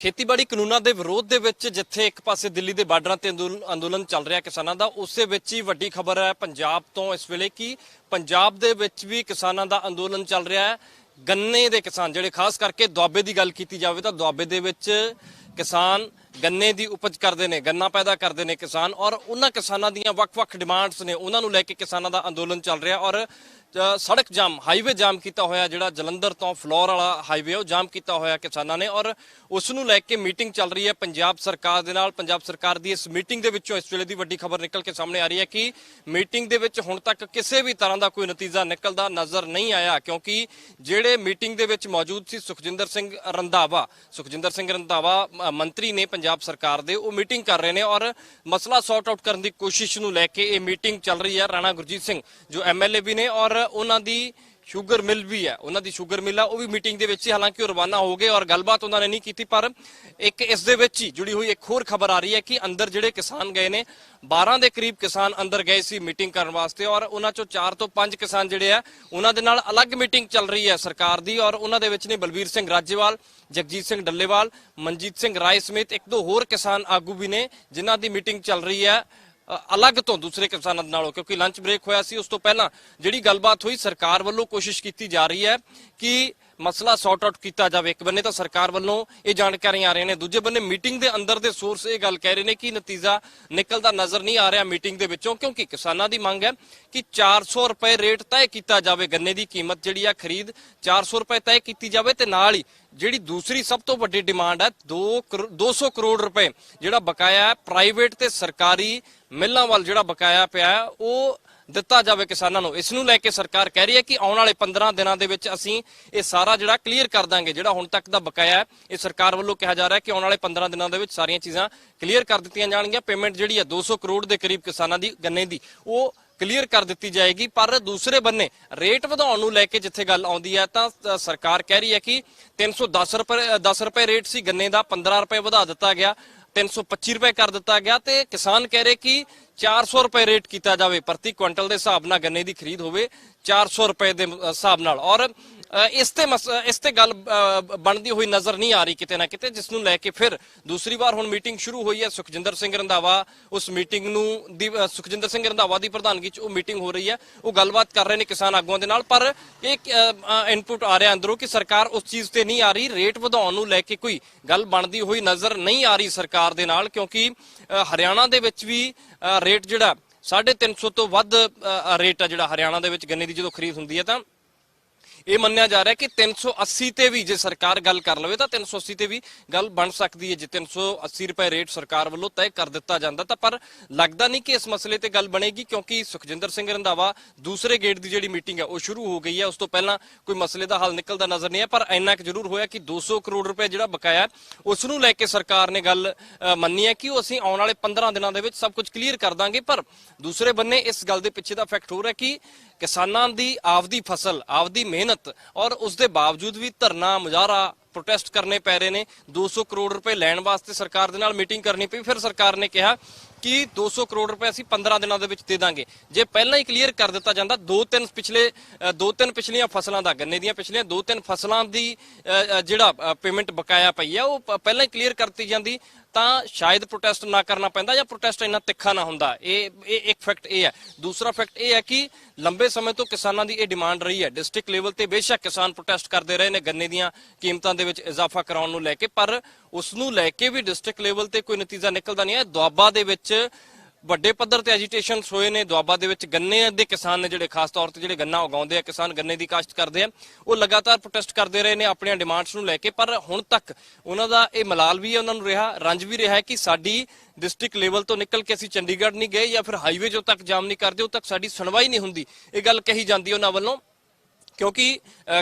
ਖੇਤੀਬਾੜੀ ਕਾਨੂੰਨਾਂ ਦੇ ਵਿਰੋਧ ਦੇ ਵਿੱਚ ਜਿੱਥੇ ਇੱਕ ਪਾਸੇ ਦਿੱਲੀ ਦੇ ਬਾਰਡਰਾਂ ਤੇ ਅੰਦੋਲਨ ਅੰਦੋਲਨ ਚੱਲ ਰਿਹਾ ਕਿਸਾਨਾਂ ਦਾ, ਉਸੇ ਵਿੱਚ ਹੀ ਵੱਡੀ ਖਬਰ ਹੈ ਪੰਜਾਬ ਤੋਂ ਇਸ ਵੇਲੇ ਕਿ ਪੰਜਾਬ ਦੇ ਵਿੱਚ ਵੀ ਕਿਸਾਨਾਂ ਦਾ ਅੰਦੋਲਨ ਚੱਲ ਰਿਹਾ ਹੈ। ਗੰਨੇ ਦੇ ਕਿਸਾਨ ਜਿਹੜੇ ਖਾਸ ਕਰਕੇ ਦੁਆਬੇ ਦੀ ਗੱਲ ਕੀਤੀ ਜਾਵੇ ਤਾਂ ਦੁਆਬੇ ਦੇ ਵਿੱਚ ਕਿਸਾਨ ਗੰਨੇ ਦੀ ਉਪਜ ਕਰਦੇ ਨੇ, ਗੰਨਾ ਪੈਦਾ ਕਰਦੇ ਨੇ ਕਿਸਾਨ ਔਰ ਉਹਨਾਂ ਕਿਸਾਨਾਂ ਦੀਆਂ ਵੱਖ-ਵੱਖ ਡਿਮਾਂਡਸ ਨੇ, ਉਹਨਾਂ ਨੂੰ ਲੈ ਕੇ ਕਿਸਾਨਾਂ ਦਾ ਅੰਦੋਲਨ ਚੱਲ ਰਿਹਾ ਔਰ ਸੜਕ ਜਾਮ, ਹਾਈਵੇ ਜਾਮ ਕੀਤਾ ਹੋਇਆ ਜਿਹੜਾ ਜਲੰਧਰ ਤੋਂ ਫਲੋਰ ਵਾਲਾ ਹਾਈਵੇ ਉਹ ਜਾਮ ਕੀਤਾ ਹੋਇਆ ਕਿਸਾਨਾਂ ਨੇ ਔਰ ਉਸ ਨੂੰ ਲੈ ਕੇ ਮੀਟਿੰਗ ਚੱਲ ਰਹੀ ਹੈ ਪੰਜਾਬ ਸਰਕਾਰ ਦੇ ਨਾਲ। ਪੰਜਾਬ ਸਰਕਾਰ ਦੀ ਇਸ ਮੀਟਿੰਗ ਦੇ ਵਿੱਚੋਂ ਇਸ ਵੇਲੇ ਦੀ ਵੱਡੀ ਖਬਰ ਨਿਕਲ ਕੇ ਸਾਹਮਣੇ ਆ ਰਹੀ ਹੈ ਕਿ ਮੀਟਿੰਗ ਦੇ ਵਿੱਚ ਹੁਣ ਤੱਕ ਕਿਸੇ ਵੀ ਤਰ੍ਹਾਂ ਦਾ ਕੋਈ ਨਤੀਜਾ ਨਿਕਲਦਾ ਨਜ਼ਰ ਨਹੀਂ ਆਇਆ, ਕਿਉਂਕਿ ਜਿਹੜੇ ਮੀਟਿੰਗ ਦੇ ਵਿੱਚ ਮੌਜੂਦ ਸੀ ਸੁਖਜਿੰਦਰ ਸਿੰਘ ਰੰਧਾਵਾ, ਸੁਖਜਿੰਦਰ ਸਿੰਘ ਰੰਧਾਵਾ ਮੰਤਰੀ ਨੇ ਪੰਜਾਬ ਸਰਕਾਰ ਦੇ, ਉਹ ਮੀਟਿੰਗ ਕਰ ਰਹੇ ਨੇ ਔਰ ਮਸਲਾ ਸੌਰਟ ਆਊਟ ਕਰਨ ਦੀ ਕੋਸ਼ਿਸ਼ ਨੂੰ ਲੈ ਕੇ ਇਹ ਮੀਟਿੰਗ ਚੱਲ ਰਹੀ ਹੈ। ਰਾਣਾ ਗੁਰਜੀਤ ਸਿੰਘ, ਜੋ ਐਮਐਲਏ ਵੀ ਨੇ ਔਰ ਉਹਨਾਂ ਦੀ ਸ਼ੂਗਰ ਮਿਲ ਵੀ ਹੈ, ਉਹਨਾਂ ਦੀ ਸ਼ੂਗਰ ਮਿਲ ਆ, ਉਹ ਵੀ ਮੀਟਿੰਗ ਦੇ ਵਿੱਚ ਹੀ ਹਾਲਾਂਕਿ ਉਹ ਰਵਾਨਾ ਹੋ ਗਏ ਔਰ ਗੱਲਬਾਤ ਉਹਨਾਂ ਨੇ ਨਹੀਂ ਕੀਤੀ, ਪਰ ਇੱਕ ਇਸ ਦੇ ਵਿੱਚ ਹੀ ਜੁੜੀ ਹੋਈ ਇੱਕ ਹੋਰ ਖਬਰ ਆ ਰਹੀ ਹੈ ਕਿ ਅੰਦਰ ਜਿਹੜੇ ਕਿਸਾਨ ਗਏ ਨੇ 12 ਦੇ ਕਰੀਬ ਕਿਸਾਨ ਅੰਦਰ ਗਏ ਸੀ ਮੀਟਿੰਗ ਕਰਨ ਵਾਸਤੇ ਔਰ ਉਹਨਾਂ ਚੋਂ 4 ਤੋਂ 5 ਕਿਸਾਨ ਜਿਹੜੇ ਆ, ਉਹਨਾਂ ਦੇ ਨਾਲ ਅਲੱਗ ਮੀਟਿੰਗ ਚੱਲ ਰਹੀ ਹੈ ਸਰਕਾਰ ਦੀ ਔਰ ਉਹਨਾਂ ਦੇ ਵਿੱਚ ਨੇ ਬਲਬੀਰ ਸਿੰਘ ਰਾਜੇਵਾਲ, ਜਗਜੀਤ ਸਿੰਘ ਡੱਲੇਵਾਲ, ਮਨਜੀਤ ਸਿੰਘ ਰਾਏ ਸਮੇਤ ਇੱਕ ਦੋ ਹੋਰ ਕਿਸਾਨ ਆਗੂ ਵੀ ਨੇ, ਜਿਨ੍ਹਾਂ ਦੀ ਮੀਟਿੰਗ ਚੱਲ ਰਹੀ ਹੈ। ਅਲੱਗ ਤੋਂ ਦੂਸਰੇ ਕਿਸਾਨਾਂ ਨਾਲੋਂ, ਕਿਉਂਕਿ ਲੰਚ ਬ੍ਰੇਕ ਹੋਇਆ ਸੀ, ਉਸ ਤੋਂ ਪਹਿਲਾਂ ਜਿਹੜੀ ਗੱਲਬਾਤ ਹੋਈ, ਸਰਕਾਰ ਵੱਲੋਂ ਕੋਸ਼ਿਸ਼ ਕੀਤੀ ਜਾ ਰਹੀ ਹੈ ਕਿ ਮਸਲਾ ਸੌਰਟ ਆਊਟ ਕੀਤਾ ਜਾਵੇ। ਇੱਕ ਬੰਨੇ ਤਾਂ ਸਰਕਾਰ ਵੱਲੋਂ ਇਹ ਜਾਣਕਾਰੀਆਂ ਆ ਰਹੀਆਂ ਨੇ, ਦੂਜੇ ਬੰਨੇ ਮੀਟਿੰਗ ਦੇ ਅੰਦਰ ਦੇ ਸੋਰਸ ਇਹ ਗੱਲ ਕਹਿ ਰਹੇ ਨੇ ਕਿ ਨਤੀਜਾ ਨਿਕਲਦਾ ਨਜ਼ਰ ਨਹੀਂ ਆ ਰਿਹਾ ਮੀਟਿੰਗ ਦੇ ਵਿੱਚੋਂ, ਕਿਉਂਕਿ ਕਿਸਾਨਾਂ ਦੀ ਮੰਗ ਹੈ ਕਿ 400 ਰੁਪਏ ਰੇਟ ਤੈਅ ਕੀਤਾ ਜਾਵੇ। ਗੰਨੇ ਦੀ ਕੀਮਤ ਜਿਹੜੀ ਆ ਖਰੀਦ 400 ਰੁਪਏ ਤੈਅ ਕੀਤੀ ਜਾਵੇ ਤੇ ਨਾਲ ਹੀ ਜਿਹੜੀ ਦੂਸਰੀ ਸਭ ਤੋਂ ਵੱਡੀ ਡਿਮਾਂਡ ਹੈ 2 200 ਕਰੋੜ ਰੁਪਏ ਜਿਹੜਾ ਬਕਾਇਆ ਹੈ ਪ੍ਰਾਈਵੇਟ ਤੇ ਸਰਕਾਰੀ ਮਿੱਲਾਂ ਵੱਲ ਜਿਹੜਾ ਬਕਾਇਆ ਪਿਆ ਹੈ, ਉਹ ਦਿੱਤਾ ਜਾਵੇ ਕਿਸਾਨਾਂ ਨੂੰ। ਇਸ ਨੂੰ ਲੈ ਕੇ ਸਰਕਾਰ ਕਹਿ ਰਹੀ ਹੈ ਕਿ ਆਉਣ ਵਾਲੇ 15 ਦਿਨਾਂ ਦੇ ਵਿੱਚ ਅਸੀਂ ਇਹ ਸਾਰਾ ਜਿਹੜਾ ਕਲੀਅਰ ਕਰ ਦਾਂਗੇ, ਜਿਹੜਾ ਹੁਣ ਤੱਕ ਦਾ ਬਕਾਇਆ ਹੈ, ਇਹ ਸਰਕਾਰ ਵੱਲੋਂ ਕਿਹਾ ਜਾ ਰਿਹਾ ਹੈ ਕਿ ਆਉਣ ਵਾਲੇ 15 ਦਿਨਾਂ ਦੇ ਵਿੱਚ ਸਾਰੀਆਂ ਚੀਜ਼ਾਂ ਕਲੀਅਰ ਕਰ ਦਿੱਤੀਆਂ ਜਾਣਗੀਆਂ। ਪੇਮੈਂਟ ਜਿਹੜੀ ਹੈ 200 ਕਰੋੜ ਦੇ ਕਰੀਬ ਕਿਸਾਨਾਂ ਦੀ, ਗੰਨੇ ਦੀ, ਉਹ ਕਲੀਅਰ ਕਰ ਦਿੱਤੀ ਜਾਏਗੀ, ਪਰ ਦੂਸਰੇ ਬੰਨੇ ਰੇਟ ਵਧਾਉਣ ਨੂੰ ਲੈ ਕੇ ਜਿੱਥੇ ਗੱਲ ਆਉਂਦੀ ਹੈ, ਤਾਂ ਸਰਕਾਰ ਕਹਿ ਰਹੀ ਹੈ ਕਿ 310 ਰੁਪਏ 10 ਰੁਪਏ ਰੇਟ ਸੀ, ਗੰਨੇ ਦਾ 15 ਰੁਪਏ ਵਧਾ ਦਿੱਤਾ ਗਿਆ 325 ਰੁਪਏ ਕਰ ਦਿੱਤਾ ਗਿਆ ਤੇ ਕਿਸਾਨ ਕਹਿ ਰਹੇ ਕਿ 400 ਰੁਪਏ ਰੇਟ ਕੀਤਾ ਜਾਵੇ, ਪ੍ਰਤੀ ਕੁਇੰਟਲ ਦੇ ਹਿਸਾਬ ਨਾਲ ਗੰਨੇ ਦੀ ਖਰੀਦ ਹੋਵੇ 400 ਰੁਪਏ ਦੇ ਹਿਸਾਬ ਨਾਲ। ਔਰ ਇਸ ਤੇ ਮਸ- ਇਸ ਤੇ ਗੱਲ ਬਣਦੀ ਹੋਈ ਨਜ਼ਰ ਨਹੀਂ ਆ ਰਹੀ ਕਿਤੇ ਨਾ ਕਿਤੇ, ਜਿਸ ਨੂੰ ਲੈ ਕੇ ਫਿਰ ਦੂਸਰੀ ਵਾਰ ਹੁਣ ਮੀਟਿੰਗ ਸ਼ੁਰੂ ਹੋਈ ਹੈ ਸੁਖਜਿੰਦਰ ਸਿੰਘ ਰੰਧਾਵਾ। ਉਸ ਮੀਟਿੰਗ ਨੂੰ ਦੀ ਸੁਖਜਿੰਦਰ ਸਿੰਘ ਰੰਧਾਵਾ ਦੀ ਪ੍ਰਧਾਨਗੀ 'ਚ ਉਹ ਮੀਟਿੰਗ ਹੋ ਰਹੀ ਹੈ। ਉਹ ਗੱਲਬਾਤ ਕਰ ਰਹੇ ਨੇ ਕਿਸਾਨ ਆਗੂਆਂ ਦੇ ਨਾਲ, ਪਰ ਇੱਕ ਇਨਪੁਟ ਆ ਰਿਹਾ ਅੰਦਰੋਂ ਕਿ ਸਰਕਾਰ ਉਸ ਚੀਜ਼ ਤੇ ਨਹੀਂ ਆ ਰਹੀ। ਰੇਟ ਵਧਾਉਣ ਨੂੰ ਲੈ ਕੇ ਕੋਈ ਗੱਲ ਬਣਦੀ ਹੋਈ ਨਜ਼ਰ ਨਹੀਂ ਆ ਰਹੀ ਸਰਕਾਰ ਦੇ ਨਾਲ, ਕਿਉਂਕਿ ਹਰਿਆਣਾ ਦੇ ਵਿੱਚ ਵੀ ਰੇਟ ਜਿਹੜਾ 350 ਤੋਂ ਵੱਧ ਰੇਟ ਆ ਜਿਹੜਾ ਹਰਿਆਣਾ ਦੇ ਵਿੱਚ ਗੰਨੇ ਦੀ ਜਦੋਂ ਖਰੀਦ ਹੁੰਦੀ ਹੈ ਤਾਂ ਇਹ ਮੰਨਿਆ ਜਾ ਰਿਹਾ ਕਿ 380 ਤੇ ਵੀ ਜੇ ਸਰਕਾਰ ਗੱਲ ਕਰ ਲਵੇ ਤਾਂ 380 ਤੇ ਵੀ ਗੱਲ ਬਣ ਸਕਦੀ ਹੈ ਜੇ 380 ਰੁਪਏ ਰੇਟ ਸਰਕਾਰ ਵੱਲੋਂ ਤੈਅ ਕਰ ਦਿੱਤਾ ਜਾਂਦਾ ਤਾਂ ਪਰ ਲੱਗਦਾ ਨਹੀਂ ਕਿ ਇਸ ਮਸਲੇ ਤੇ ਗੱਲ ਬਣੇਗੀ ਕਿਉਂਕਿ ਸੁਖਜਿੰਦਰ ਸਿੰਘ ਰੰਧਾਵਾ ਦੂਸਰੇ ਗੇਟ ਦੀ ਜਿਹੜੀ ਮੀਟਿੰਗ ਹੈ ਉਹ ਸ਼ੁਰੂ ਹੋ ਗਈ ਹੈ। ਉਸ ਤੋਂ ਪਹਿਲਾਂ ਕੋਈ ਮਸਲੇ ਦਾ ਹੱਲ ਨਿਕਲਦਾ ਨਜ਼ਰ ਨਹੀਂ ਹੈ ਪਰ ਇੰਨਾ ਕੁ ਜ਼ਰੂਰ ਹੋਇਆ ਕਿ 200 ਕਰੋੜ ਰੁਪਏ ਜਿਹੜਾ ਬਕਾਇਆ ਹੈ, ਉਸ ਨੂੰ ਲੈ ਕੇ ਸਰਕਾਰ ਨੇ ਗੱਲ ਮੰਨੀ ਹੈ ਕਿ ਉਹ ਅਸੀਂ ਆਉਣ ਵਾਲੇ 15 ਦਿਨਾਂ ਦੇ ਵਿੱਚ ਸਭ ਕੁਝ ਕਲੀਅਰ ਕਰ ਦਾਂਗੇ। ਪਰ ਦੂਸਰੇ ਬੰਨੇ ਇਸ ਗੱਲ ਦੇ ਪਿੱਛੇ ਦਾ ਫੈਕਟ ਹੋ ਰਿਹਾ ਕਿ ਕਿਸਾਨਾਂ ਦੀ ਆਪਦੀ ਫਸਲ ਆਪਦੀ ਮਿਹਨਤ ਔਰ ਉਸ ਦੇ ਬਾਵਜੂਦ ਵੀ ਧਰਨਾ ਮੁਜ਼ਾਹਰਾ ਪ੍ਰੋਟੈਸਟ ਕਰਨੇ ਪੈ ਰਹੇ ਨੇ। 200 ਕਰੋੜ ਰੁਪਏ ਲੈਣ ਵਾਸਤੇ ਸਰਕਾਰ ਦੇ ਨਾਲ ਮੀਟਿੰਗ ਕਰਨੀ ਪਈ। ਫਿਰ ਸਰਕਾਰ ਨੇ ਕਿਹਾ ਕਿ 200 ਕਰੋੜ ਰੁਪਏ ਅਸੀਂ 15 ਦਿਨਾਂ ਦੇ ਵਿੱਚ ਦੇ ਦਾਂਗੇ। ਜੇ ਪਹਿਲਾਂ ਹੀ ਕਲੀਅਰ ਕਰ ਦਿੱਤਾ ਜਾਂਦਾ ਦੋ ਤਿੰਨ ਪਿਛਲੇ ਦੋ ਤਿੰਨ ਪਿਛਲੀਆਂ ਫਸਲਾਂ ਦਾ ਗੰਨੇ ਦੀਆਂ ਪਿਛਲੀਆਂ ਦੋ ਤਿੰਨ ਫਸਲਾਂ ਦੀ ਅ, ਜਿਹੜਾ ਪੇਮੈਂਟ ਬਕਾਇਆ ਪਈ ਆ ਉਹ ਪਹਿਲਾਂ ਹੀ ਕਲੀਅਰ ਕਰਤੀ ਜਾਂਦੀ। ਤਾਂ ਸ਼ਾਇਦ ਪ੍ਰੋਟੈਸਟ ਨਾ ਕਰਨਾ ਪੈਂਦਾ ਜਾਂ ਪ੍ਰੋਟੈਸਟ ਇੰਨਾ ਤਿੱਖਾ ਨਾ ਹੁੰਦਾ। ਇਹ ਇਹ ਇੱਕ ਫੈਕਟ ਇਹ ਹੈ। ਦੂਸਰਾ ਫੈਕਟ ਇਹ ਹੈ ਕਿ ਲੰਬੇ ਸਮੇਂ ਤੋਂ ਕਿਸਾਨਾਂ ਦੀ ਇਹ ਡਿਮਾਂਡ ਰਹੀ ਹੈ। ਡਿਸਟ੍ਰਿਕਟ ਲੈਵਲ ਤੇ ਬੇਸ਼ੱਕ ਕਿਸਾਨ ਪ੍ਰੋਟੈਸਟ ਕਰਦੇ ਰਹੇ ਨੇ, ਗੰਨੇ ਦੀਆਂ ਕੀਮਤਾਂ ਦੇ ਵਿੱਚ ਇਜ਼ਾਫਾ ਕਰਾਉਣ ਨੂੰ ਲੈ ਕੇ, ਪਰ ਉਸ ਨੂੰ ਲੈ ਕੇ ਵੀ ਡਿਸਟ੍ਰਿਕਟ ਲੈਵਲ ਤੇ ਕੋਈ ਨਤੀਜਾ ਨਿਕਲਦਾ ਨਹੀਂ ਹੈ। ਦੁਆਬਾ ਦੇ ਵਿੱਚ ਵੱਡੇ ਪੱਧਰ ਤੇ ਐਜੀਟੇਸ਼ਨ ਹੋਏ ਨੇ, ਦੁਆਬਾ ਦੇ ਵਿੱਚ ਗੰਨੇ ਦੇ ਕਿਸਾਨ ਨੇ ਜਿਹੜੇ, ਖਾਸ ਤੌਰ ਤੇ ਜਿਹੜੇ ਗੰਨਾ ਉਗਾਉਂਦੇ ਆ, ਕਿਸਾਨ ਗੰਨੇ ਦੀ ਕਾਸ਼ਤ ਕਰਦੇ ਆ, ਉਹ ਲਗਾਤਾਰ ਪ੍ਰੋਟੈਸਟ ਕਰਦੇ ਰਹੇ ਨੇ ਆਪਣੀਆਂ ਡਿਮਾਂਡਸ ਨੂੰ ਲੈ ਕੇ, ਪਰ ਹੁਣ ਤੱਕ ਉਹਨਾਂ ਦਾ ਇਹ ਮਲਾਲ ਵੀ ਹੈ, ਉਹਨਾਂ ਨੂੰ ਰਿਹਾ, ਰੰਜ ਵੀ ਰਿਹਾ ਕਿ ਸਾਡੀ ਡਿਸਟ੍ਰਿਕਟ ਲੈਵਲ ਤੋਂ ਨਿਕਲ ਕੇ ਅਸੀਂ ਚੰਡੀਗੜ੍ਹ ਨਹੀਂ ਗਏ ਜਾਂ ਫਿਰ ਹਾਈਵੇ ਜੋ ਤੱਕ ਜਾਮ ਨਹੀਂ ਕਰਦੇ, ਉਹ ਤੱਕ ਸਾਡੀ ਸੁਣਵਾਈ ਨਹੀਂ ਹੁੰਦੀ। ਇਹ ਗੱਲ ਕਹੀ ਜਾਂਦੀ ਉਹਨਾਂ ਵੱਲੋਂ। ਕਿਉਂਕਿ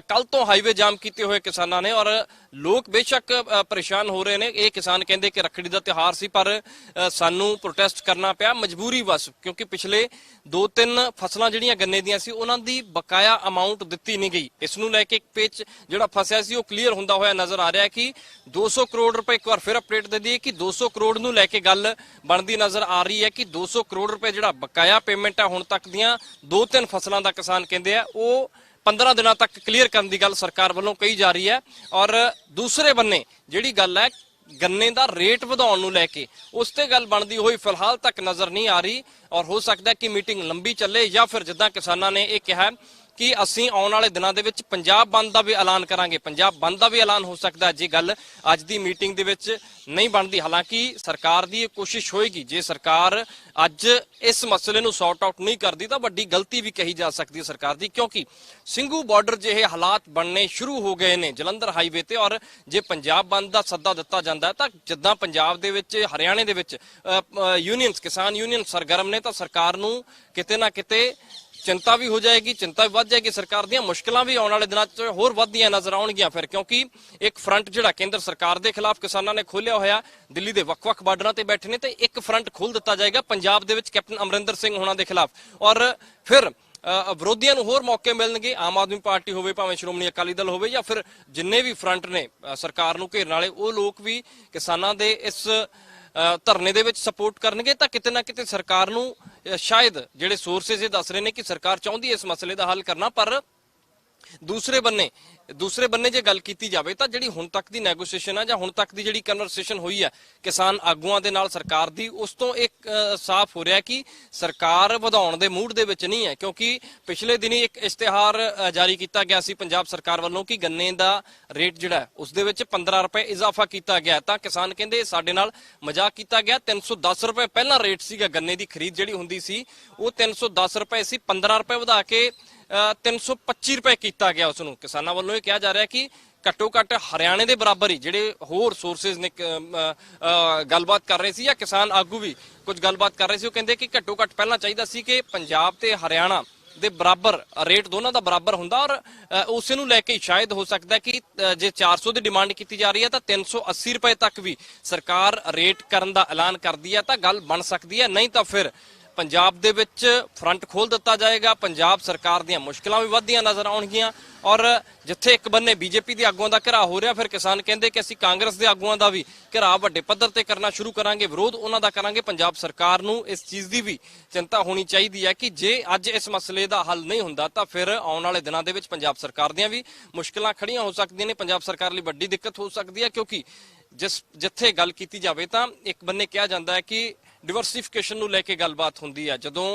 ਕੱਲ ਤੋਂ ਹਾਈਵੇ ਜਾਮ ਕੀਤੇ ਹੋਏ ਕਿਸਾਨਾਂ ਨੇ ਔਰ ਲੋਕ ਬੇਸ਼ੱਕ ਪਰੇਸ਼ਾਨ ਹੋ ਰਹੇ ਨੇ। ਇਹ ਕਿਸਾਨ ਕਹਿੰਦੇ ਕਿ ਰੱਖੜੀ ਦਾ ਤਿਉਹਾਰ ਸੀ, ਪਰ ਸਾਨੂੰ ਪ੍ਰੋਟੈਸਟ ਕਰਨਾ ਪਿਆ ਮਜਬੂਰੀ ਵਸ, ਕਿਉਂਕਿ ਪਿਛਲੇ ਦੋ ਤਿੰਨ ਫਸਲਾਂ ਜਿਹੜੀਆਂ ਗੰਨੇ ਦੀਆਂ ਸੀ, ਉਹਨਾਂ ਦੀ ਬਕਾਇਆ ਅਮਾਉਂਟ ਦਿੱਤੀ ਨਹੀਂ ਗਈ। ਇਸ ਨੂੰ ਲੈ ਕੇ ਇੱਕ ਪੇਚ ਜਿਹੜਾ ਫਸਿਆ ਸੀ, ਉਹ ਕਲੀਅਰ ਹੁੰਦਾ ਹੋਇਆ ਨਜ਼ਰ ਆ ਰਿਹਾ ਹੈ ਕਿ 200 ਕਰੋੜ ਰੁਪਏ ਇੱਕ ਵਾਰ ਫਿਰ ਅਪਡੇਟ ਦੇ ਦਈਏ ਕਿ 200 ਕਰੋੜ ਨੂੰ ਲੈ ਕੇ ਗੱਲ ਬਣਦੀ ਨਜ਼ਰ ਆ ਰਹੀ ਹੈ ਕਿ 200 ਕਰੋੜ ਰੁਪਏ ਜਿਹੜਾ ਬਕਾਇਆ ਪੇਮੈਂਟ ਹੈ ਹੁਣ ਤੱਕ ਦੀਆਂ ਦੋ ਤਿੰਨ ਫਸਲਾਂ ਦਾ ਕਿਸਾਨ ਕਹਿੰਦੇ ਆ, ਉਹ 15 ਦਿਨਾਂ ਤੱਕ ਕਲੀਅਰ ਕਰਨ ਦੀ ਗੱਲ ਸਰਕਾਰ ਵੱਲੋਂ ਕਹੀ ਜਾ ਰਹੀ ਹੈ। ਔਰ ਦੂਸਰੇ ਬੰਨੇ ਜਿਹੜੀ ਗੱਲ ਹੈ, ਗੰਨੇ ਦਾ ਰੇਟ ਵਧਾਉਣ ਨੂੰ ਲੈ ਕੇ, ਉਸ ਤੇ ਗੱਲ ਬਣਦੀ ਹੋਈ ਫਿਲਹਾਲ ਤੱਕ ਨਜ਼ਰ ਨਹੀਂ ਆ ਰਹੀ। ਔਰ ਹੋ ਸਕਦਾ ਕਿ ਮੀਟਿੰਗ ਲੰਬੀ ਚੱਲੇ ਜਾਂ ਫਿਰ ਜਿੱਦਾਂ ਕਿਸਾਨਾਂ ਨੇ ਇਹ ਕਿਹਾ ਕਿ ਅਸੀਂ ਆਉਣ ਵਾਲੇ ਦਿਨਾਂ ਦੇ ਵਿੱਚ ਪੰਜਾਬ ਬੰਦ ਦਾ ਵੀ ਐਲਾਨ ਕਰਾਂਗੇ। ਪੰਜਾਬ ਬੰਦ ਦਾ ਵੀ ਐਲਾਨ ਹੋ ਸਕਦਾ ਜੇ ਗੱਲ ਅੱਜ ਦੀ ਮੀਟਿੰਗ ਦੇ ਵਿੱਚ ਨਹੀਂ ਬਣਦੀ, ਹਾਲਾਂਕਿ ਸਰਕਾਰ ਦੀ ਇਹ ਕੋਸ਼ਿਸ਼ ਹੋਏਗੀ। ਜੇ ਸਰਕਾਰ ਅੱਜ ਇਸ ਮਸਲੇ ਨੂੰ ਸੌਰਟ ਆਊਟ ਨਹੀਂ ਕਰਦੀ, ਤਾਂ ਵੱਡੀ ਗਲਤੀ ਵੀ ਕਹੀ ਜਾ ਸਕਦੀ ਹੈ ਸਰਕਾਰ ਦੀ, ਕਿਉਂਕਿ ਸਿੰਘੂ ਬਾਰਡਰ ਜਿਹੇ ਹਾਲਾਤ ਬਣਨੇ ਸ਼ੁਰੂ ਹੋ ਗਏ ਨੇ ਜਲੰਧਰ ਹਾਈਵੇ ਤੇ, ਔਰ ਜੇ ਪੰਜਾਬ ਬੰਦ ਦਾ ਸੱਦਾ ਦਿੱਤਾ ਜਾਂਦਾ ਹੈ, ਤਾਂ ਜਿੱਦਾਂ ਪੰਜਾਬ ਦੇ ਵਿੱਚ, ਹਰਿਆਣੇ ਦੇ ਵਿੱਚ ਯੂਨੀਅਨਸ ਕਿਸਾਨ ਯੂਨੀਅਨ ਸਰਗਰਮ ਨੇ, ਤਾਂ ਸਰਕਾਰ ਨੂੰ ਕਿਤੇ ਨਾ ਕਿਤੇ ਚਿੰਤਾ ਵੀ ਹੋ ਜਾਏਗੀ, ਚਿੰਤਾ ਵੀ ਵੱਧ ਜਾਏਗੀ। ਸਰਕਾਰ ਦੀਆਂ ਮੁਸ਼ਕਲਾਂ ਵੀ ਆਉਣ ਵਾਲੇ ਦਿਨਾਂ 'ਚ ਹੋਰ ਵੱਧਦੀਆਂ ਨਜ਼ਰ ਆਉਣਗੀਆਂ ਫਿਰ, ਕਿਉਂਕਿ ਇੱਕ ਫਰੰਟ ਜਿਹੜਾ ਕੇਂਦਰ ਸਰਕਾਰ ਦੇ ਖਿਲਾਫ ਕਿਸਾਨਾਂ ਨੇ ਖੋਲ੍ਹਿਆ ਹੋਇਆ, ਦਿੱਲੀ ਦੇ ਵੱਖ-ਵੱਖ ਬਾਰਡਰਾਂ ਤੇ ਬੈਠੇ ਨੇ, ਤੇ ਇੱਕ ਫਰੰਟ ਖੋਲ ਦਿੱਤਾ ਜਾਏਗਾ ਪੰਜਾਬ ਦੇ ਵਿੱਚ ਕੈਪਟਨ ਅਮਰਿੰਦਰ ਸਿੰਘ ਹੋਣਾ ਦੇ ਖਿਲਾਫ। ਔਰ ਫਿਰ ਵਿਰੋਧੀਆਂ ਨੂੰ ਹੋਰ ਮੌਕੇ ਮਿਲਣਗੇ, ਆਮ ਆਦਮੀ ਪਾਰਟੀ ਹੋਵੇ, ਭਾਵੇਂ ਸ਼੍ਰੋਮਣੀ ਅਕਾਲੀ ਦਲ ਹੋਵੇ, ਜਾਂ ਫਿਰ ਜਿੰਨੇ ਵੀ ਫਰੰਟ ਨੇ ਸਰਕਾਰ ਨੂੰ ਘੇਰਨ ਵਾਲੇ, ਉਹ ਲੋਕ ਵੀ ਕਿਸਾਨਾਂ ਦੇ ਇਸ ਧਰਨੇ ਦੇ ਵਿੱਚ ਸਪੋਰਟ ਕਰਨਗੇ, ਤਾਂ ਕਿਤੇ ਨਾ ਕਿਤੇ ਸਰਕਾਰ ਨੂੰ ਸ਼ਾਇਦ ਜਿਹੜੇ ਸੋਰਸਸ ਇਹ ਦੱਸ ਰਹੇ ਨੇ ਕਿ ਸਰਕਾਰ ਚਾਹੁੰਦੀ ਹੈ ਇਸ ਮਸਲੇ ਦਾ ਹੱਲ ਕਰਨਾ, ਪਰ ਦੂਸਰੇ ਬੰਨੇ ਦੂਸਰੇ ਬੰਨੇ ਜੇ ਗੱਲ ਕੀਤੀ ਜਾਵੇ ਤਾਂ ਜਿਹੜੀ ਹੁਣ ਤੱਕ ਦੀ ਨੈਗੋਸੀਏਸ਼ਨ ਹੈ ਜਾਂ ਹੁਣ ਤੱਕ ਦੀ ਜਿਹੜੀ ਕਨਵਰਸੇਸ਼ਨ ਹੋਈ ਹੈ ਕਿਸਾਨ ਆਗੂਆਂ ਦੇ ਨਾਲ ਸਰਕਾਰ ਦੀ ਉਸ ਤੋਂ ਇੱਕ ਸਾਫ਼ ਹੋ ਰਿਹਾ ਕਿ ਸਰਕਾਰ ਵਧਾਉਣ ਦੇ ਮੂਡ ਦੇ ਵਿੱਚ ਨਹੀਂ ਹੈ ਕਿਉਂਕਿ ਪਿਛਲੇ ਦਿਨੀ ਇੱਕ ਇਸ਼ਤਿਹਾਰ ਜਾਰੀ ਕੀਤਾ ਗਿਆ ਸੀ ਪੰਜਾਬ ਸਰਕਾਰ ਵੱਲੋਂ ਕਿ ਗੰਨੇ ਦਾ ਰੇਟ ਜਿਹੜਾ ਹੈ, ਉਸ ਦੇ ਵਿੱਚ 15 ਰੁਪਏ ਇਜ਼ਾਫਾ ਕੀਤਾ ਗਿਆ ਤਾਂ ਕਿਸਾਨ ਕਹਿੰਦੇ ਸਾਡੇ ਨਾਲ ਮਜ਼ਾਕ ਕੀਤਾ ਗਿਆ 310 ਰੁਪਏ ਪਹਿਲਾਂ ਰੇਟ ਸੀਗਾ ਗੰਨੇ ਦੀ ਖਰੀਦ ਜਿਹੜੀ ਹੁੰਦੀ ਸੀ ਉਹ 310 ਰੁਪਏ ਸੀ 15 ਰੁਪਏ ਵਧਾ ਕੇ 325 ਰੁਪਏ ਕੀਤਾ ਗਿਆ ਉਸ ਨੂੰ ਕਿਸਾਨਾਂ ਵੱਲੋਂ ਇਹ ਕਿਹਾ ਜਾ ਰਿਹਾ ਕਿ ਘੱਟੋ ਘੱਟ ਹਰਿਆਣੇ ਦੇ ਬਰਾਬਰ ਹੀ ਜਿਹੜੇ ਹੋਰ ਸੋਰਸਸ ਨੇ ਗੱਲਬਾਤ ਕਰ ਰਹੇ ਸੀ ਜਾਂ ਕਿਸਾਨ ਆਗੂ ਵੀ ਕੁਝ ਗੱਲਬਾਤ ਕਰ ਰਹੇ ਸੀ ਉਹ ਕਹਿੰਦੇ ਕਿ ਘੱਟੋ ਘੱਟ ਪਹਿਲਾਂ ਚਾਹੀਦਾ ਸੀ ਕਿ ਪੰਜਾਬ ਤੇ ਹਰਿਆਣਾ ਦੇ ਬਰਾਬਰ ਰੇਟ ਦੋਨਾਂ ਦਾ ਬਰਾਬਰ ਹੁੰਦਾ ਔਰ ਉਸੇ ਨੂੰ ਲੈ ਕੇ ਸ਼ਾਇਦ ਹੋ ਸਕਦਾ ਕਿ ਅ, ਜੇ 400 ਦੀ ਡਿਮਾਂਡ ਕੀਤੀ ਜਾ ਰਹੀ ਹੈ ਤਾਂ 380 ਰੁਪਏ ਤੱਕ ਵੀ ਸਰਕਾਰ ਰੇਟ ਕਰਨ ਦਾ ਐਲਾਨ ਕਰਦੀ ਹੈ ਤਾਂ ਗੱਲ ਬਣ ਸਕਦੀ ਹੈ ਨਹੀਂ ਤਾਂ ਫਿਰ ਪੰਜਾਬ ਦੇ ਵਿੱਚ ਫਰੰਟ ਖੋਲ ਦਿੱਤਾ ਜਾਏਗਾ। ਪੰਜਾਬ ਸਰਕਾਰ ਦੀਆਂ ਮੁਸ਼ਕਲਾਂ ਵੀ ਵੱਧਦੀਆਂ ਨਜ਼ਰ ਆਉਣਗੀਆਂ। ਔਰ ਜਿੱਥੇ ਇੱਕ ਬੰਨੇ ਬੀਜੇਪੀ ਦੇ ਆਗੂਆਂ ਦਾ ਘਿਰਾਅ ਹੋ ਰਿਹਾ, ਫਿਰ ਕਿਸਾਨ ਕਹਿੰਦੇ ਕਿ ਅਸੀਂ ਕਾਂਗਰਸ ਦੇ ਆਗੂਆਂ ਦਾ ਵੀ ਘਿਰਾਅ ਵੱਡੇ ਪੱਧਰ ਤੇ ਕਰਨਾ ਸ਼ੁਰੂ ਕਰਾਂਗੇ। ਵਿਰੋਧ ਉਹਨਾਂ ਦਾ ਕਰਾਂਗੇ। ਪੰਜਾਬ ਸਰਕਾਰ ਨੂੰ ਇਸ ਚੀਜ਼ ਦੀ ਵੀ ਚਿੰਤਾ ਹੋਣੀ ਚਾਹੀਦੀ ਹੈ ਕਿ ਜੇ ਅੱਜ ਇਸ ਮਸਲੇ ਦਾ ਹੱਲ ਨਹੀਂ ਹੁੰਦਾ, ਤਾਂ ਫਿਰ ਆਉਣ ਵਾਲੇ ਦਿਨਾਂ ਦੇ ਵਿੱਚ ਪੰਜਾਬ ਸਰਕਾਰ ਦੀਆਂ ਵੀ ਮੁਸ਼ਕਲਾਂ ਖੜੀਆਂ ਹੋ ਸਕਦੀਆਂ ਨੇ। ਪੰਜਾਬ ਸਰਕਾਰ ਲਈ ਵੱਡੀ ਦਿੱਕਤ ਹੋ ਸਕਦੀ ਹੈ ਕਿਉਂਕਿ ਜਿਸ, ਜਿੱਥੇ ਗੱਲ ਕੀਤੀ ਜਾਵੇ ਤਾਂ ਇੱਕ ਬੰਨੇ ਕਿਹਾ ਜਾਂਦਾ ਹੈ ਕਿ ਡਿਵਰਸਿਫਿਕੇਸ਼ਨ ਨੂੰ ਲੈ ਕੇ ਗੱਲਬਾਤ ਹੁੰਦੀ ਹੈ ਜਦੋਂ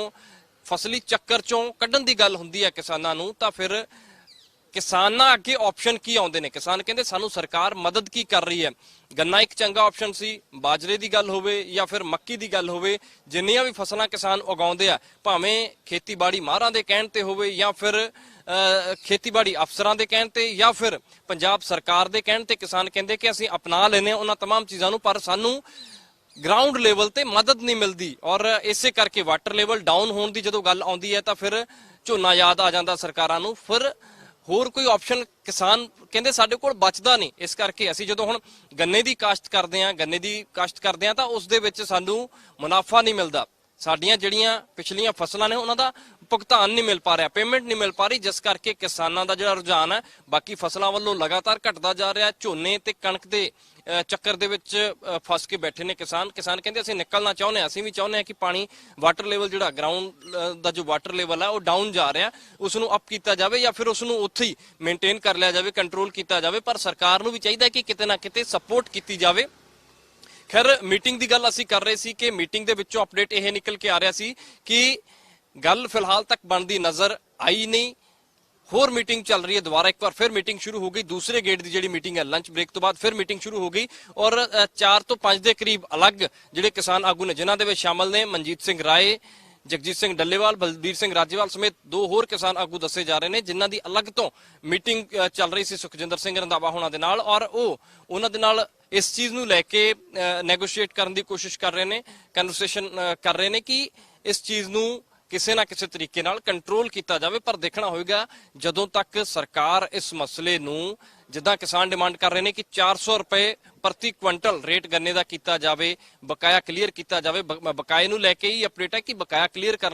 ਫਸਲੀ ਚੱਕਰ ਚੋਂ ਕੱਢਣ ਦੀ ਗੱਲ ਹੁੰਦੀ ਹੈ ਕਿਸਾਨਾਂ ਨੂੰ ਤਾਂ ਫਿਰ ਕਿਸਾਨਾਂ ਅੱਗੇ ਆਪਸ਼ਨ ਕੀ ਆਉਂਦੇ ਨੇ ਕਿਸਾਨ ਕਹਿੰਦੇ ਸਾਨੂੰ ਸਰਕਾਰ ਮਦਦ ਕੀ ਕਰ ਰਹੀ ਹੈ ਗੰਨਾ ਇੱਕ ਚੰਗਾ ਆਪਸ਼ਨ ਸੀ ਬਾਜਰੇ ਦੀ ਗੱਲ ਹੋਵੇ ਜਾਂ ਫਿਰ ਮੱਕੀ ਦੀ ਗੱਲ ਹੋਵੇ ਜਿੰਨੀਆਂ ਵੀ ਫਸਲਾਂ ਕਿਸਾਨ ਉਗਾਉਂਦੇ ਆ ਭਾਵੇਂ ਖੇਤੀਬਾੜੀ ਮਾਹਰਾਂ ਦੇ ਕਹਿਣ ਤੇ ਹੋਵੇ ਜਾਂ ਫਿਰ ਅ, ਖੇਤੀਬਾੜੀ ਅਫਸਰਾਂ ਦੇ ਕਹਿਣ ਤੇ ਜਾਂ ਫਿਰ ਪੰਜਾਬ ਸਰਕਾਰ ਦੇ ਕਹਿਣ ਤੇ ਕਿਸਾਨ ਕਹਿੰਦੇ ਕਿ ਅਸੀਂ ਅਪਣਾ ਲੈਨੇ ਉਹਨਾਂ तमाम ਚੀਜ਼ਾਂ ਨੂੰ ਪਰ ਸਾਨੂੰ ਗਰਾਊਂਡ ਲੈਵਲ ਤੇ ਮਦਦ ਨਹੀਂ ਮਿਲਦੀ ਔਰ ਇਸੇ ਕਰਕੇ ਵਾਟਰ ਲੈਵਲ ਡਾਊਨ ਹੋਣ ਦੀ ਜਦੋਂ ਗੱਲ ਆਉਂਦੀ ਹੈ ਤਾਂ ਫਿਰ ਝੋਨਾ ਯਾਦ ਆ ਜਾਂਦਾ ਸਰਕਾਰਾਂ ਨੂੰ। ਫਿਰ ਹੋਰ ਕੋਈ ਆਪਸ਼ਨ ਕਿਸਾਨ ਕਹਿੰਦੇ ਸਾਡੇ ਕੋਲ ਬਚਦਾ ਨਹੀਂ। ਇਸ ਕਰਕੇ ਅਸੀਂ ਜਦੋਂ ਹੁਣ ਗੰਨੇ ਦੀ ਕਾਸ਼ਤ ਕਰਦੇ ਹਾਂ, ਗੰਨੇ ਦੀ ਕਾਸ਼ਤ ਕਰਦੇ ਹਾਂ ਤਾਂ ਉਸ ਦੇ ਵਿੱਚ ਸਾਨੂੰ ਮੁਨਾਫਾ ਨਹੀਂ ਮਿਲਦਾ। ਸਾਡੀਆਂ ਜਿਹੜੀਆਂ ਪਿਛਲੀਆਂ ਫਸਲਾਂ ਨੇ ਉਹਨਾਂ ਦਾ ਭੁਗਤਾਨ ਨਹੀਂ ਮਿਲ ਪਾ ਰਿਹਾ ਪੇਮੈਂਟ ਨਹੀਂ ਮਿਲ ਪਾ ਰਹੀ, ਜਿਸ ਕਰਕੇ ਕਿਸਾਨਾਂ ਦਾ ਜਿਹੜਾ ਰੁਝਾਨ ਹੈ, ਬਾਕੀ ਫਸਲਾਂ ਵੱਲੋਂ ਲਗਾਤਾਰ ਘਟਦਾ ਜਾ ਰਿਹਾ, ਝੋਨੇ ਤੇ ਕਣਕ ਦੇ ਚੱਕਰ ਦੇ ਵਿੱਚ ਫਸ ਕੇ ਬੈਠੇ ਨੇ ਕਿਸਾਨ। ਕਿਸਾਨ ਕਹਿੰਦੇ, ਅਸੀਂ ਨਿਕਲਣਾ ਚਾਹੁੰਦੇ ਹਾਂ, ਅਸੀਂ ਵੀ ਚਾਹੁੰਦੇ ਹਾਂ ਕਿ ਪਾਣੀ ਵਾਟਰ ਲੈਵਲ ਜਿਹੜਾ ਗਰਾਊਂਡ ਦਾ ਜੋ ਵਾਟਰ ਲੈਵਲ ਹੈ ਉਹ ਡਾਊਨ ਜਾ ਰਿਹਾ ਉਸ ਨੂੰ ਅਪ ਕੀਤਾ ਜਾਵੇ ਜਾਂ ਫਿਰ ਉਸ ਨੂੰ ਉੱਥੇ ਹੀ ਮੇਨਟੇਨ ਕਰ ਲਿਆ ਜਾਵੇ ਕੰਟਰੋਲ ਕੀਤਾ ਜਾਵੇ। ਪਰ ਸਰਕਾਰ ਨੂੰ ਵੀ ਚਾਹੀਦਾ ਕਿ ਕਿਤੇ ਨਾ ਕਿਤੇ ਸਪੋਰਟ ਕੀਤੀ ਜਾਵੇ। ਖੈਰ ਮੀਟਿੰਗ ਦੀ ਗੱਲ ਅਸੀਂ ਕਰ ਰਹੇ ਸੀ ਕਿ ਮੀਟਿੰਗ ਦੇ ਵਿੱਚੋਂ ਅਪਡੇਟ ਇਹ ਨਿਕਲ ਕੇ ਆ ਰਿਹਾ ਸੀ ਕਿ ਗੱਲ ਫਿਲਹਾਲ ਤੱਕ ਬਣਦੀ ਨਜ਼ਰ ਆਈ ਨਹੀਂ। ਹੋਰ ਮੀਟਿੰਗ ਚੱਲ ਰਹੀ ਹੈ ਦੁਬਾਰਾ ਇੱਕ ਵਾਰ ਫਿਰ ਮੀਟਿੰਗ ਸ਼ੁਰੂ ਹੋ ਗਈ। ਦੂਸਰੇ ਗੇਟ ਦੀ ਜਿਹੜੀ ਮੀਟਿੰਗ ਹੈ ਲੰਚ ਬ੍ਰੇਕ ਤੋਂ ਬਾਅਦ ਫਿਰ ਮੀਟਿੰਗ ਸ਼ੁਰੂ ਹੋ ਗਈ ਔਰ 4 ਤੋਂ 5 ਦੇ ਕਰੀਬ ਅਲੱਗ ਜਿਹੜੇ ਕਿਸਾਨ ਆਗੂ ਨੇ, ਜਿਨ੍ਹਾਂ ਦੇ ਵਿੱਚ ਸ਼ਾਮਲ ਨੇ, ਮਨਜੀਤ ਸਿੰਘ ਰਾਏ ਜਗਜੀਤ ਸਿੰਘ ਡੱਲੇਵਾਲ, ਬਲਬੀਰ ਸਿੰਘ ਰਾਜੇਵਾਲ ਸਮੇਤ ਦੋ ਹੋਰ ਕਿਸਾਨ ਆਗੂ ਦੱਸੇ ਜਾ ਰਹੇ ਨੇ, ਜਿਨ੍ਹਾਂ ਦੀ ਅਲੱਗ ਤੋਂ ਮੀਟਿੰਗ ਚੱਲ ਰਹੀ ਸੀ ਸੁਖਜਿੰਦਰ ਸਿੰਘ ਰੰਧਾਵਾ ਹੋਣਾ ਦੇ ਨਾਲ ਔਰ ਉਹ ਉਹਨਾਂ ਦੇ ਨਾਲ ਇਸ ਚੀਜ਼ ਨੂੰ ਲੈ ਕੇ ਨੈਗੋਸ਼ੀਏਟ ਕਰਨ ਦੀ ਕੋਸ਼ਿਸ਼ ਕਰ ਰਹੇ ਨੇ ਕਨਵਰਸੇਸ਼ਨ ਕਰ ਰਹੇ ਨੇ ਕਿ ਇਸ ਚੀਜ਼ ਨੂੰ ਕਿਸੇ ਨਾ ਕਿਸੇ ਤਰੀਕੇ ਨਾਲ ਕੰਟਰੋਲ ਕੀਤਾ ਜਾਵੇ, ਪਰ ਦੇਖਣਾ ਹੋਵੇਗਾ ਜਦੋਂ ਤੱਕ ਸਰਕਾਰ ਇਸ ਮਸਲੇ ਨੂੰ ਜਿੱਦਾਂ ਕਿਸਾਨ ਡਿਮਾਂਡ ਕਰ ਰਹੇ ਨੇ ਕਿ 400 ਰੁਪਏ ਪ੍ਰਤੀ ਕੁਇੰਟਲ ਰੇਟ ਗੰਨੇ ਦਾ ਕੀਤਾ ਜਾਵੇ, ਬਕਾਇਆ ਕਲੀਅਰ ਕੀਤਾ ਜਾਵੇ, ਬ- ਬਕਾਏ ਨੂੰ ਲੈ ਕੇ ਹੀ ਅਪਡੇਟ ਹੈ ਕਿ ਬਕਾਇਆ ਕਲੀਅਰ ਕਰਨ